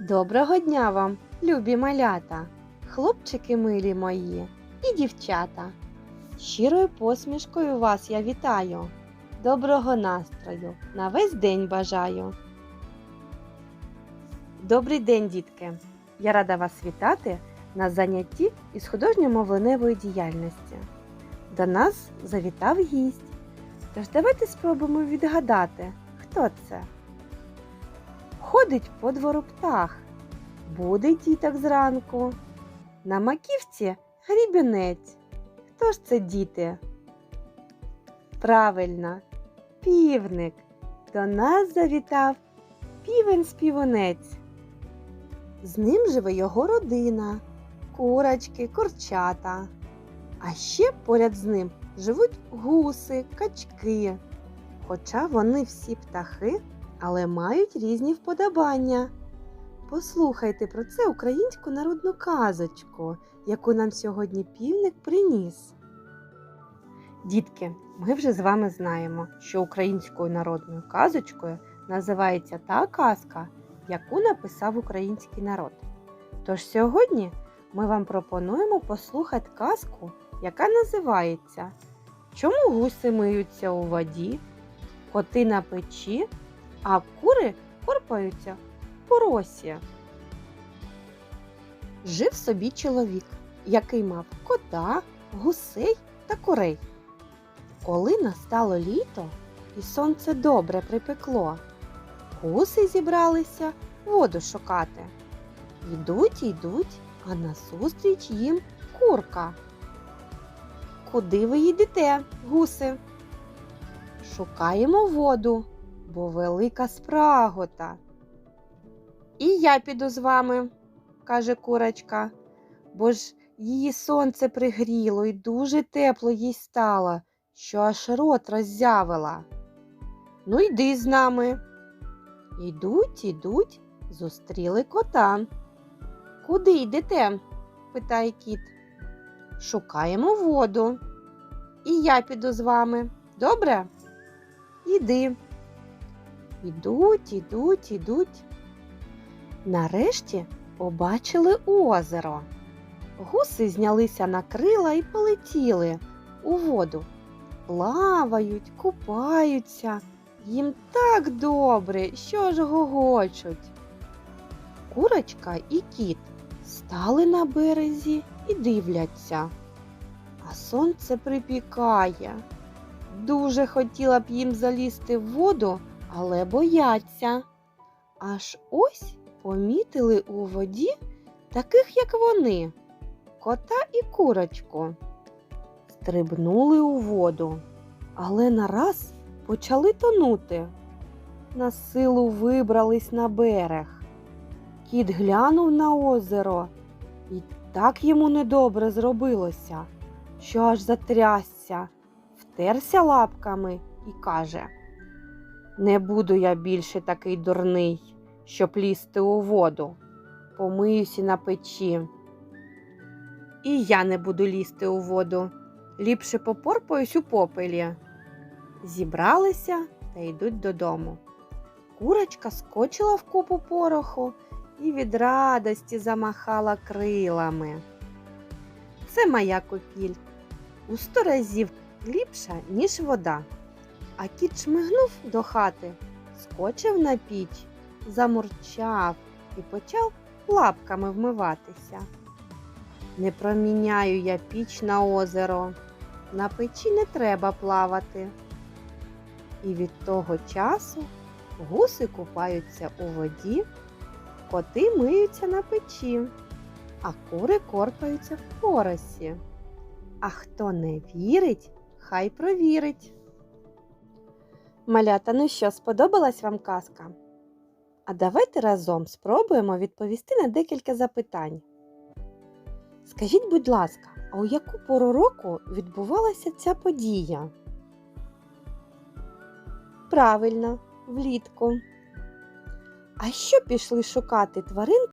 Доброго дня вам, любі малята, хлопчики милі мої і дівчата. Щирою посмішкою вас я вітаю. Доброго настрою на весь день бажаю. Добрий день, дітки! Я рада вас вітати на занятті із художньо-мовленевої діяльності. До нас завітав гість. Тож давайте спробуємо відгадати, хто це. Ходить по двору птах, буде діток зранку. На маківці грібінець. Хто ж це діти? Правильно, півник. До нас завітав півень-співунець. З ним живе його родина, курочки, курчата. А ще поряд з ним живуть гуси, качки. Хоча вони всі птахи, але мають різні вподобання. Послухайте про це українську народну казочку, яку нам сьогодні півник приніс. Дітки, ми вже з вами знаємо, що українською народною казочкою називається та казка, яку написав український народ. Тож сьогодні ми вам пропонуємо послухати казку, яка називається Чому гуси миються у воді, коти на печі, а кури корпаються в поросі. Жив собі чоловік, який мав кота, гусей та курей. Коли настало літо і сонце добре припекло, гуси зібралися воду шукати. Йдуть, йдуть, а назустріч їм курка. Куди ви їдете, гуси? Шукаємо воду, бо велика спрагота. І я піду з вами, каже курочка, бо ж її сонце пригріло і дуже тепло їй стало, що аж рот роззявила. Ну, йди з нами. Йдуть, йдуть, зустріли кота. Куди йдете? питає кіт. Шукаємо воду. І я піду з вами. Добре? Іди. Ідуть, ідуть, ідуть. Нарешті побачили озеро. Гуси знялися на крила і полетіли у воду. Плавають, купаються. Їм так добре, що ж гогочуть. Курочка і кіт стали на березі і дивляться. А сонце припікає. Дуже хотіла б їм залізти в воду, але бояться. Аж ось помітили у воді таких, як вони, кота і курочку. Стрибнули у воду, але нараз почали тонути. На силу вибрались на берег. Кіт глянув на озеро, і так йому недобре зробилося, що аж затрясся, втерся лапками і каже: Не буду я більше такий дурний, щоб лізти у воду. Помиюся на печі. І я не буду лізти у воду. Ліпше попорпаюсь у попелі. Зібралися та йдуть додому. Курочка скочила в купу пороху і від радості замахала крилами. Це моя копіль. У сто разів ліпша, ніж вода. А кіт шмигнув до хати, скочив на піч, замурчав і почав лапками вмиватися. Не проміняю я піч на озеро, на печі не треба плавати. І від того часу гуси купаються у воді, коти миються на печі, а кури корпаються в поросі. А хто не вірить, хай провірить. Малята, ну що, сподобалась вам казка? А давайте разом спробуємо відповісти на декілька запитань. Скажіть, будь ласка, а у яку пору року відбувалася ця подія? Правильно, влітку. А що пішли шукати тваринки